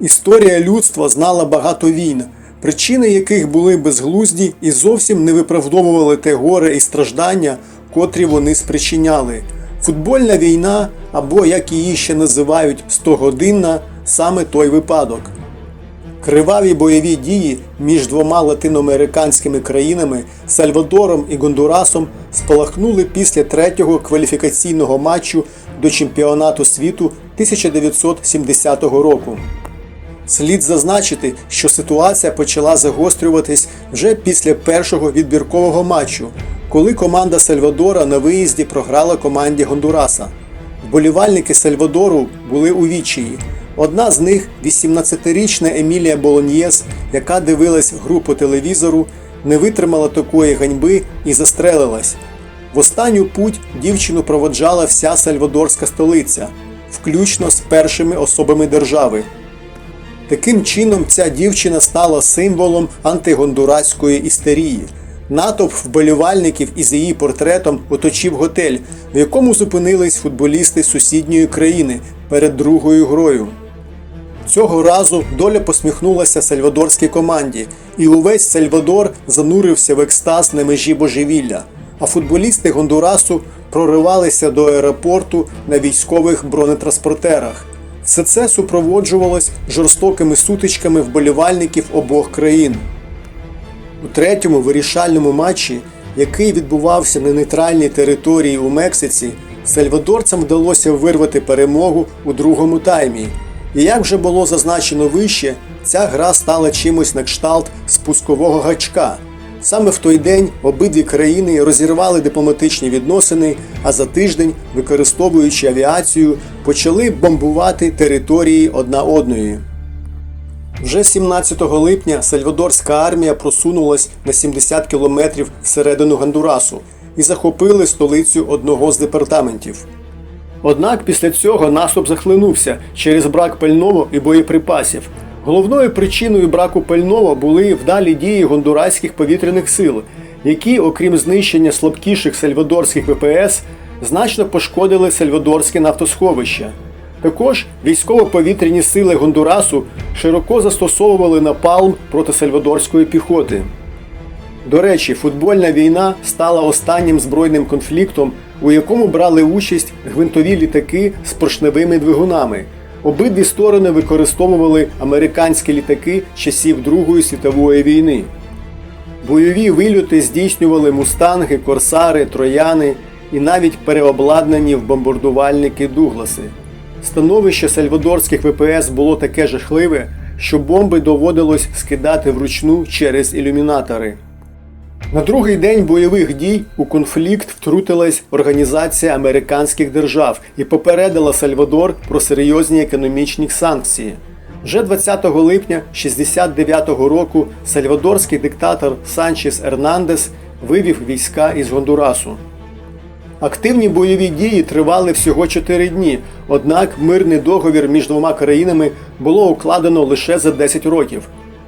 Історія людства знала багато війн, причини яких були безглузді і зовсім не виправдовували те горе і страждання, котрі вони спричиняли. Футбольна війна, або як її ще називають стогодинна, саме той випадок. Криваві бойові дії між двома латиноамериканськими країнами Сальвадором і Гондурасом спалахнули після третього кваліфікаційного матчу до чемпіонату світу 1970 року. Слід зазначити, що ситуація почала загострюватись вже після першого відбіркового матчу, коли команда Сальвадора на виїзді програла команді Гондураса. Вболівальники Сальвадору були у відчаї. Одна з них 18-річна Емілія Болоньєс, яка дивилась гру по телевізору, не витримала такої ганьби і застрелилась. В останню путь дівчину проводжала вся сальвадорська столиця, включно з першими особами держави. Таким чином, ця дівчина стала символом антигондураської істерії. Натовп вболівальників із її портретом оточив готель, в якому зупинились футболісти сусідньої країни перед другою грою. Цього разу доля посміхнулася сальвадорській команді, і увесь Сальвадор занурився в екстаз на межі божевілля, а футболісти Гондурасу проривалися до аеропорту на військових бронетранспортерах. Все це супроводжувалось жорстокими сутичками вболівальників обох країн. У третьому вирішальному матчі, який відбувався на нейтральній території у Мексиці, сальвадорцям вдалося вирвати перемогу у другому таймі. І як вже було зазначено вище, ця гра стала чимось на кшталт спускового гачка. Саме в той день обидві країни розірвали дипломатичні відносини, а за тиждень, використовуючи авіацію, почали бомбувати території одна одної. Вже 17 липня сальвадорська армія просунулась на 70 кілометрів всередину Гондурасу і захопили столицю одного з департаментів. Однак після цього наступ захлинувся через брак пального і боєприпасів. Головною причиною браку пального були вдалі дії гондураських повітряних сил, які, окрім знищення слабкіших сальвадорських ВПС, значно пошкодили сальвадорське нафтосховище. Також військово-повітряні сили Гондурасу широко застосовували напалм проти сальвадорської піхоти. До речі, футбольна війна стала останнім збройним конфліктом, у якому брали участь гвинтові літаки з поршневими двигунами. Обидві сторони використовували американські літаки часів Другої світової війни. Бойові вильоти здійснювали мустанги, корсари, трояни і навіть переобладнані в бомбардувальники Дугласи. Становище сальвадорських ВПС було таке жахливе, що бомби доводилось скидати вручну через ілюмінатори. На другий день бойових дій у конфлікт втрутилась Організація американських держав і попередила Сальвадор про серйозні економічні санкції. Вже 20 липня 69-го року сальвадорський диктатор Санчес Ернандес вивів війська із Гондурасу. Активні бойові дії тривали всього 4 дні, однак мирний договір між двома країнами було укладено лише за 10 років.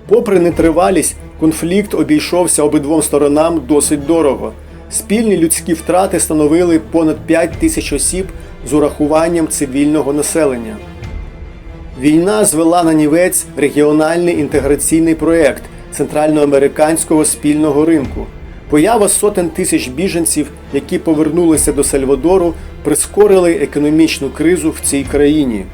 Попри нетривалість, конфлікт обійшовся обидвом сторонам досить дорого. Спільні людські втрати становили понад 5 тисяч осіб з урахуванням цивільного населення. Війна звела на нівець регіональний інтеграційний проєкт центральноамериканського спільного ринку. Поява сотень тисяч біженців, які повернулися до Сальвадору, прискорили економічну кризу в цій країні.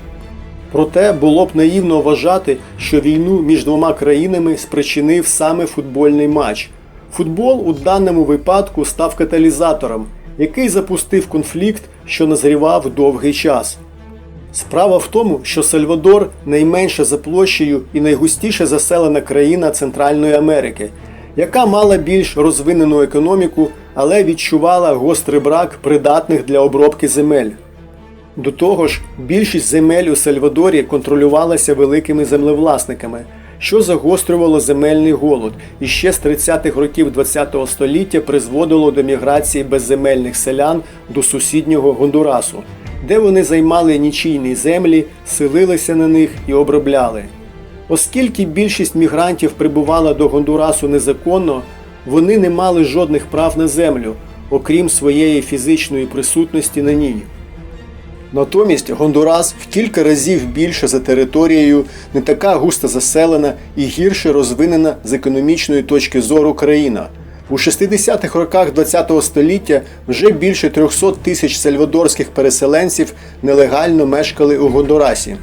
Проте було б наївно вважати, що війну між двома країнами спричинив саме футбольний матч. Футбол у даному випадку став каталізатором, який запустив конфлікт, що назрівав довгий час. Справа в тому, що Сальвадор найменша за площею і найгустіше заселена країна Центральної Америки, яка мала більш розвинену економіку, але відчувала гострий брак придатних для обробки земель. До того ж, більшість земель у Сальвадорі контролювалася великими землевласниками, що загострювало земельний голод і ще з 30-х років ХХ століття призводило до міграції безземельних селян до сусіднього Гондурасу, де вони займали нічийні землі, селилися на них і обробляли. Оскільки більшість мігрантів прибувала до Гондурасу незаконно, вони не мали жодних прав на землю, окрім своєї фізичної присутності на ній. Натомість Гондурас в кілька разів більше за територією, не така густо заселена і гірше розвинена з економічної точки зору країна. У 60-х роках ХХ століття вже більше 300 тисяч сальвадорських переселенців нелегально мешкали у Гондурасі.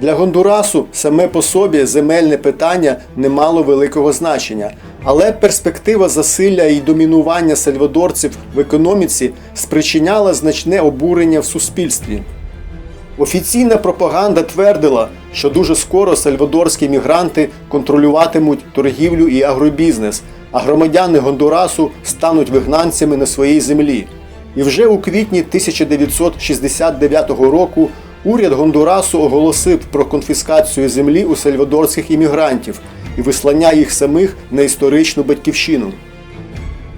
Для Гондурасу саме по собі земельне питання не мало великого значення, але перспектива засилля і домінування сальвадорців в економіці спричиняла значне обурення в суспільстві. Офіційна пропаганда твердила, що дуже скоро сальвадорські мігранти контролюватимуть торгівлю і агробізнес, а громадяни Гондурасу стануть вигнанцями на своїй землі. І вже у квітні 1969 року уряд Гондурасу оголосив про конфіскацію землі у сальвадорських іммігрантів і вислання їх самих на історичну батьківщину.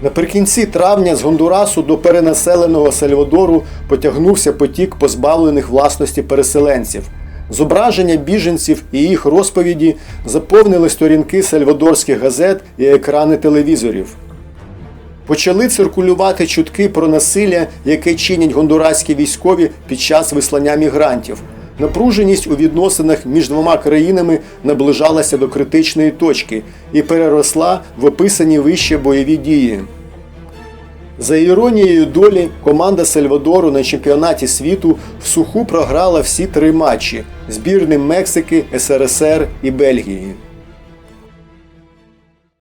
Наприкінці травня з Гондурасу до перенаселеного Сальвадору потягнувся потік позбавлених власності переселенців. Зображення біженців і їх розповіді заповнили сторінки сальвадорських газет і екрани телевізорів. Почали циркулювати чутки про насилля, яке чинять гондураські військові під час вислання мігрантів. Напруженість у відносинах між двома країнами наближалася до критичної точки і переросла в описані вище бойові дії. За іронією долі, команда Сальвадору на чемпіонаті світу в суху програла всі три матчі збірним Мексики, СРСР і Бельгії.